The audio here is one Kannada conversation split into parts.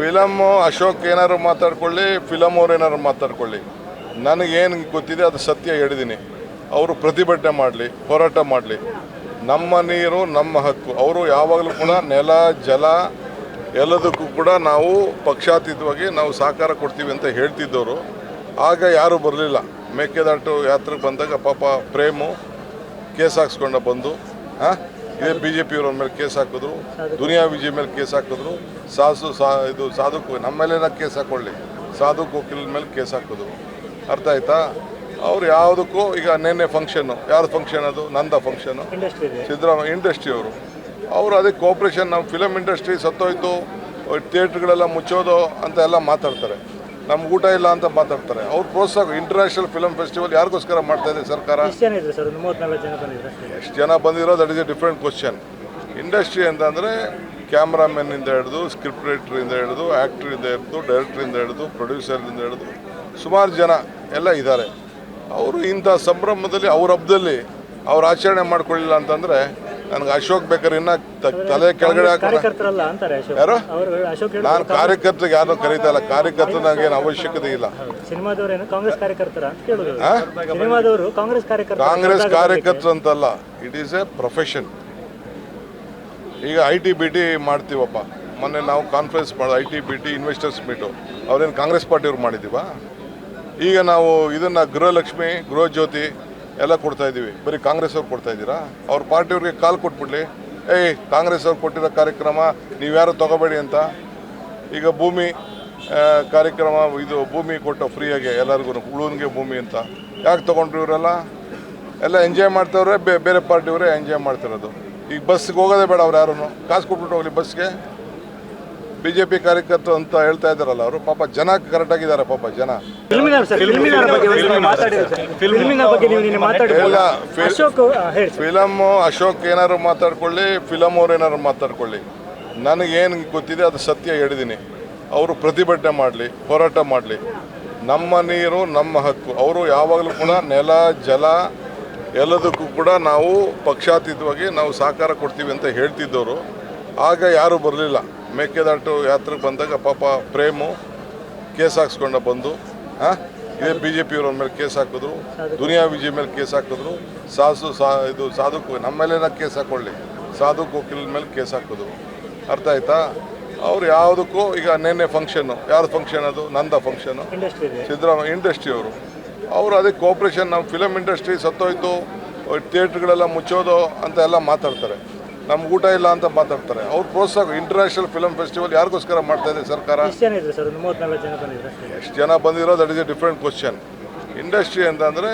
ಫಿಲಮ್ ಅಶೋಕ್ ಏನಾದ್ರು ಮಾತಾಡ್ಕೊಳ್ಳಿ ಫಿಲಮ್ ಅವ್ರು ಏನಾದ್ರು ಮಾತಾಡ್ಕೊಳ್ಳಿ. ನನಗೇನು ಗೊತ್ತಿದೆ ಅದು ಸತ್ಯ ಹೇಳಿದ್ದೀನಿ ಅವರು ಪ್ರತಿಭಟನೆ ಮಾಡಲಿ ಹೋರಾಟ ಮಾಡಲಿ. ನಮ್ಮ ನೀರು ನಮ್ಮ ಹಕ್ಕು. ಅವರು ಯಾವಾಗಲೂ ಕೂಡ ನೆಲ ಜಲ ಎಲ್ಲದಕ್ಕೂ ಕೂಡ ನಾವು ಪಕ್ಷಾತೀತವಾಗಿ ನಾವು ಸಹಕಾರ ಕೊಡ್ತೀವಿ ಅಂತ ಹೇಳ್ತಿದ್ದವರು. ಆಗ ಯಾರೂ ಬರಲಿಲ್ಲ. ಮೇಕೆದಾಟು ಯಾತ್ರೆಗೆ ಬಂದಾಗ ಪಾಪ ಪ್ರೇಮು ಕೇಸ್ ಹಾಕ್ಸ್ಕೊಂಡ ಬಂದು. ಹಾಂ ಇದೇ ಬಿ ಜೆ ಪಿಯವ್ರ ಮೇಲೆ ಕೇಸ್ ಹಾಕಿದ್ರು. ದುನಿಯಾ ವಿಜಯ್ ಮೇಲೆ ಕೇಸ್ ಹಾಕಿದ್ರು. ಸಾಸು ಸಾ ಇದು ಸಾಧು ನಮ್ಮ ಮೇಲೆಲ್ಲ ಕೇಸ್ ಹಾಕೊಳ್ಳಿ. ಸಾಧು ಕೋಕಿಲ್ ಮೇಲೆ ಕೇಸ್ ಹಾಕಿದ್ರು. ಅರ್ಥ ಆಯ್ತಾ? ಅವ್ರು ಯಾವುದಕ್ಕೂ ಈಗ ನೆನ್ನೆ ಫಂಕ್ಷನ್ನು ಯಾವ್ದು ಫಂಕ್ಷನ್ ಅದು? ನಂದ ಫಂಕ್ಷನು ಸಿದ್ದರಾಮಯ್ಯ ಇಂಡಸ್ಟ್ರಿ ಅವರು. ಅವರು ಅದೇ ಕೋಪ್ರೇಷನ್ ನಮ್ಮ ಫಿಲಮ್ ಇಂಡಸ್ಟ್ರಿ ಸತ್ತೋಯ್ತು ಥಿಯೇಟ್ರ್ಗಳೆಲ್ಲ ಮುಚ್ಚೋದು ಅಂತ ಎಲ್ಲ ಮಾತಾಡ್ತಾರೆ. ನಮ್ಗೆ ಊಟ ಇಲ್ಲ ಅಂತ ಮಾತಾಡ್ತಾರೆ. ಅವ್ರು ಪ್ರೋತ್ಸಾಹ ಇಂಟರ್ನ್ಯಾಷನಲ್ ಫಿಲಮ್ ಫೆಸ್ಟಿವಲ್ ಯಾರಿಗೋಸ್ಕರ ಮಾಡ್ತಾ ಇದೆ ಸರ್ಕಾರ? ಎಷ್ಟು ಜನ ಬಂದಿರೋ that is a different question industry ಅಂತಂದರೆ ಕ್ಯಾಮ್ರಾಮನ್ನಿಂದ ಹಿಡಿದು ಸ್ಕ್ರಿಪ್ಟ್ ರೈಟ್ರಿಂದ ಹಿಡಿದು ಆ್ಯಕ್ಟ್ರಿಂದ ಹಿಡಿದು ಡೈರೆಕ್ಟ್ರಿಂದ ಹಿಡಿದು ಪ್ರೊಡ್ಯೂಸರಿಂದ ಹಿಡಿದು ಸುಮಾರು ಜನ ಎಲ್ಲ ಇದ್ದಾರೆ. ಅವರು ಇಂಥ ಸಂಭ್ರಮದಲ್ಲಿ ಅವ್ರ ಹಬ್ಬದಲ್ಲಿ ಅವ್ರು ಆಚರಣೆ ಮಾಡ್ಕೊಳ್ಳಿಲ್ಲ ಅಂತಂದರೆ ನನಗೆ ಅಶೋಕ್ ಬೇಕಾದ್ರೆ ಇನ್ನ ತ- ತಲೆ ಕೆಳಗಡೆ ಹಾಕೋಣ. ಕಾರ್ಯಕರ್ತರಲ್ಲ ಅಂತಾರೆ ಅಶೋಕ್. ಯಾರು? ಅವರು ಅಶೋಕ್ ನಾನು ಕಾರ್ಯಕರ್ತರಿಗೆ ಯಾರನ್ನೂ ಕರೀತಾ ಇಲ್ಲ. ಕಾರ್ಯಕರ್ತರು ನನಗೇನು ಅವಶ್ಯಕತೆ ಇಲ್ಲ. ಸಿನಿಮಾದವರೇನು ಕಾಂಗ್ರೆಸ್ ಕಾರ್ಯಕರ್ತರ ಅಂತ ಕೇಳುದು. ಸಿನಿಮಾದವರು ಕಾಂಗ್ರೆಸ್ ಕಾರ್ಯಕರ್ತರ ಕಾಂಗ್ರೆಸ್ ಕಾರ್ಯಕರ್ತರು ಅಂತಲ್ಲ ಇಟ್ ಈಸ್ ಎ ಪ್ರೊಫೆಷನ್ ಈಗ ಐ ಟಿ ಬಿ ಟಿ ಮಾಡ್ತೀವಪ್ಪ. ಮೊನ್ನೆ ನಾವು ಕಾನ್ಫರೆನ್ಸ್ ಮಾಡೋದು I T B T investors meet ಅವ್ರೇನು ಕಾಂಗ್ರೆಸ್ ಪಾರ್ಟಿಯವ್ರು ಮಾಡಿದ್ದೀವ? ಈಗ ನಾವು ಇದನ್ನು ಗೃಹಲಕ್ಷ್ಮಿ ಗೃಹ ಜ್ಯೋತಿ ಎಲ್ಲ ಕೊಡ್ತಾ ಇದ್ದೀವಿ. ಬರೀ ಕಾಂಗ್ರೆಸ್ ಅವ್ರು ಕೊಡ್ತಾ ಇದ್ದೀರಾ? ಅವ್ರ ಪಾರ್ಟಿಯವ್ರಿಗೆ ಕಾಲ್ ಕೊಟ್ಬಿಡ್ಲಿ. ಏಯ್, ಕಾಂಗ್ರೆಸ್ ಅವ್ರು ಕೊಟ್ಟಿರೋ ಕಾರ್ಯಕ್ರಮ ನೀವ್ಯಾರು ತಗೋಬೇಡಿ ಅಂತ. ಈಗ ಭೂಮಿ ಕಾರ್ಯಕ್ರಮ, ಇದು ಭೂಮಿ ಕೊಟ್ಟು ಫ್ರೀಯಾಗಿ ಎಲ್ಲರಿಗೂ ಉಳುವನ್ಗೆ ಭೂಮಿ ಅಂತ. ಯಾಕೆ ತೊಗೊಂಡ್ರು ಇವರೆಲ್ಲ? ಎಲ್ಲ ಎಂಜಾಯ್ ಮಾಡ್ತಾವ್ರೆ ಬೇರೆ ಪಾರ್ಟಿಯವರೇ ಎಂಜಾಯ್ ಮಾಡ್ತಿರೋದು. ಈಗ ಬಸ್ಗೆ ಹೋಗೋದೇ ಬೇಡ ಅವ್ರು ಯಾರೂ ಕಾಸು ಕೊಟ್ಬಿಟ್ಟು ಹೋಗಲಿ ಬಸ್ಗೆ ಬಿ ಜೆ ಪಿ ಕಾರ್ಯಕರ್ತರು ಅಂತ ಹೇಳ್ತಾ ಇದ್ದಾರಲ್ಲ ಅವರು ಪಾಪ ಜನ ಕರೆಕ್ಟಾಗಿದ್ದಾರೆ ಪಾಪ ಜನ. ಫಿಲಮ್ ಅಶೋಕ್ ಏನಾದ್ರು ಮಾತಾಡ್ಕೊಳ್ಳಿ ಫಿಲಮ್ ಅವ್ರು ಏನಾದ್ರು ಮಾತಾಡ್ಕೊಳ್ಳಿ. ನನಗೇನು ಗೊತ್ತಿದೆ ಅದು ಸತ್ಯ ಹೇಳಿದ್ದೀನಿ ಅವರು ಪ್ರತಿಭಟನೆ ಮಾಡಲಿ ಹೋರಾಟ ಮಾಡಲಿ. ನಮ್ಮ ನೀರು ನಮ್ಮ ಹಕ್ಕು. ಅವರು ಯಾವಾಗಲೂ ಕೂಡ ನೆಲ ಜಲ ಎಲ್ಲದಕ್ಕೂ ಕೂಡ ನಾವು ಪಕ್ಷಾತೀತವಾಗಿ ನಾವು ಸಹಕಾರ ಕೊಡ್ತೀವಿ ಅಂತ ಹೇಳ್ತಿದ್ದವರು. ಆಗ ಯಾರೂ ಬರಲಿಲ್ಲ. ಮೇಕೆದಾಟು ಯಾತ್ರೆಗೆ ಬಂದಾಗ ಪಾಪ ಪ್ರೇಮು ಕೇಸ್ ಹಾಕ್ಸ್ಕೊಂಡ ಬಂದು ಹಾಂ? ಇದೇ ಬಿ ಜೆ ಪಿಯವ್ರ ಮೇಲೆ ಕೇಸ್ ಹಾಕಿದ್ರು ದುನಿಯಾ ವಿಜಯ್ ಮೇಲೆ ಕೇಸ್ ಹಾಕಿದ್ರು. ಸಾಸು ಸಾ ಇದು ಸಾಧು ಕೋ- ನಮ್ಮ ಮೇಲೇನ ಕೇಸ್ ಹಾಕೊಳ್ಳಿ. ಸಾಧು ಕೋಕಿಲ್ ಮೇಲೆ ಕೇಸ್ ಹಾಕಿದ್ರು. ಅರ್ಥ ಆಯ್ತಾ? ಅವ್ರು ಯಾವುದಕ್ಕೂ ಈಗ ನೆನ್ನೆ ಫಂಕ್ಷನ್ನು ಯಾರ ಫಂಕ್ಷನ್ ಅದು? ನಂದ ಫಂಕ್ಷನು ಸಿದ್ದರಾಮಯ್ಯ ಇಂಡಸ್ಟ್ರಿ ಅವರು. ಅವರು ಅದೇ ಕೋಪ್ರೇಷನ್ ನಮ್ಮ ಫಿಲಮ್ ಇಂಡಸ್ಟ್ರಿ ಸತ್ತೋಯ್ತು ಥಿಯೇಟ್ರ್ಗಳೆಲ್ಲ ಮುಚ್ಚೋದು ಅಂತ ಎಲ್ಲ ಮಾತಾಡ್ತಾರೆ. ನಮ್ಗೆ ಊಟ ಇಲ್ಲ ಅಂತ ಮಾತಾಡ್ತಾರೆ. ಅವ್ರು ಪ್ರೋತ್ಸಾಹ ಇಂಟರ್ನ್ಯಾಷನಲ್ ಫಿಲಮ್ ಫೆಸ್ಟಿವಲ್ ಯಾರಿಗೋಸ್ಕರ ಮಾಡ್ತಾ ಇದೆ ಸರ್ಕಾರ? ಎಷ್ಟು ಜನ ಬಂದಿರೋ that is a different question industry ಅಂತಂದರೆ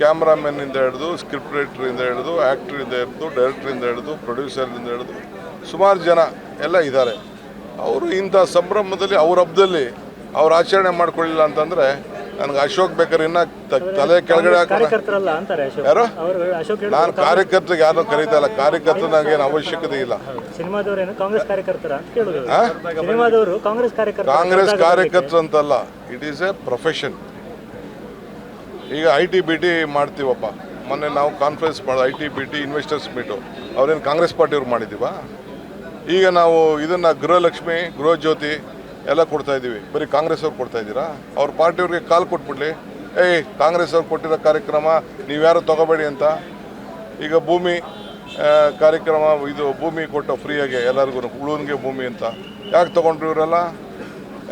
ಕ್ಯಾಮ್ರಾಮನ್ನಿಂದ ಹಿಡಿದು ಸ್ಕ್ರಿಪ್ಟ್ ರೈಟ್ರಿಂದ ಹಿಡಿದು ಆ್ಯಕ್ಟ್ರಿಂದ ಹಿಡಿದು ಡೈರೆಕ್ಟ್ರಿಂದ ಹಿಡಿದು ಪ್ರೊಡ್ಯೂಸರಿಂದ ಹಿಡಿದು ಸುಮಾರು ಜನ ಎಲ್ಲ ಇದ್ದಾರೆ. ಅವರು ಇಂಥ ಸಂಭ್ರಮದಲ್ಲಿ ಅವ್ರ ಹಬ್ಬದಲ್ಲಿ ಅವ್ರು ಆಚರಣೆ ಮಾಡ್ಕೊಳ್ಳಿಲ್ಲ ಅಂತಂದರೆ ನನಗೆ ಅಶೋಕ್ ಬೇಕಾದ್ರೆ ಇನ್ನ ತ- ತಲೆ ಕೆಳಗಡೆ ಹಾಕೋಣ. ಕಾರ್ಯಕರ್ತರಲ್ಲ ಅಂತಾರೆ ಅಶೋಕ್. ಯಾರು? ಅವರು ಅಶೋಕ್ ನಾನು ಕಾರ್ಯಕರ್ತರಿಗೆ ಯಾರನ್ನೂ ಕರೀತಾ ಇಲ್ಲ. ಕಾರ್ಯಕರ್ತರು ನನಗೇನು ಅವಶ್ಯಕತೆ ಇಲ್ಲ. ಸಿನಿಮಾದವರೇನು ಕಾಂಗ್ರೆಸ್ ಕಾರ್ಯಕರ್ತರ ಅಂತ ಕೇಳುದು. ಸಿನಿಮಾದವರು ಕಾಂಗ್ರೆಸ್ ಕಾರ್ಯಕರ್ತರ ಕಾಂಗ್ರೆಸ್ ಕಾರ್ಯಕರ್ತರು ಅಂತಲ್ಲ ಇಟ್ ಈಸ್ ಎ ಪ್ರೊಫೆಷನ್ ಈಗ ಐ ಟಿ ಬಿ ಟಿ ಮಾಡ್ತೀವಪ್ಪ. ಮೊನ್ನೆ ನಾವು ಕಾನ್ಫರೆನ್ಸ್ ಮಾಡೋದು I T B T investors meet ಅವ್ರೇನು ಕಾಂಗ್ರೆಸ್ ಪಾರ್ಟಿಯವ್ರು ಮಾಡಿದ್ದೀವಾ? ಈಗ ನಾವು ಇದನ್ನು ಗೃಹಲಕ್ಷ್ಮಿ ಗೃಹ ಜ್ಯೋತಿ ಎಲ್ಲ ಕೊಡ್ತಾ ಇದ್ದೀವಿ. ಬರೀ ಕಾಂಗ್ರೆಸ್ ಅವ್ರು ಕೊಡ್ತಾ ಇದ್ದೀರಾ? ಅವ್ರ ಪಾರ್ಟಿಯವ್ರಿಗೆ ಕಾಲ್ ಕೊಟ್ಬಿಡ್ಲಿ. ಏಯ್, ಕಾಂಗ್ರೆಸ್ ಅವ್ರು ಕೊಟ್ಟಿರೋ ಕಾರ್ಯಕ್ರಮ ನೀವ್ಯಾರು ತಗೋಬೇಡಿ ಅಂತ. ಈಗ ಭೂಮಿ ಕಾರ್ಯಕ್ರಮ ಇದು ಭೂಮಿ ಕೊಟ್ಟು ಫ್ರೀಯಾಗಿ ಎಲ್ಲರಿಗೂ ಉಳುವನ್ಗೆ ಭೂಮಿ ಅಂತ. ಯಾಕೆ ತೊಗೊಂಡ್ರು ಇವರೆಲ್ಲ?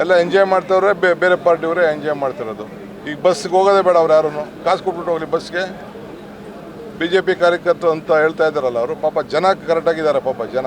ಎಲ್ಲ ಎಂಜಾಯ್ ಮಾಡ್ತವ್ರೆ, ಬೇ, ಬೇರೆ ಪಾರ್ಟಿಯವರೇ ಎಂಜಾಯ್ ಮಾಡ್ತಿರೋದು. ಈಗ ಬಸ್ಗೆ ಹೋಗೋದೇ ಬೇಡ ಅವ್ರು ಯಾರೂ ಕಾಸು ಕೊಟ್ಬಿಟ್ಟು ಹೋಗಲಿ ಬಸ್ಗೆ ಬಿ ಜೆ ಪಿ ಕಾರ್ಯಕರ್ತರು ಅಂತ ಹೇಳ್ತಾ ಇದ್ದಾರಲ್ಲ ಅವರು. ಪಾಪ ಜನ ಕರೆಕ್ಟಾಗಿದ್ದಾರೆ ಪಾಪ ಜನ.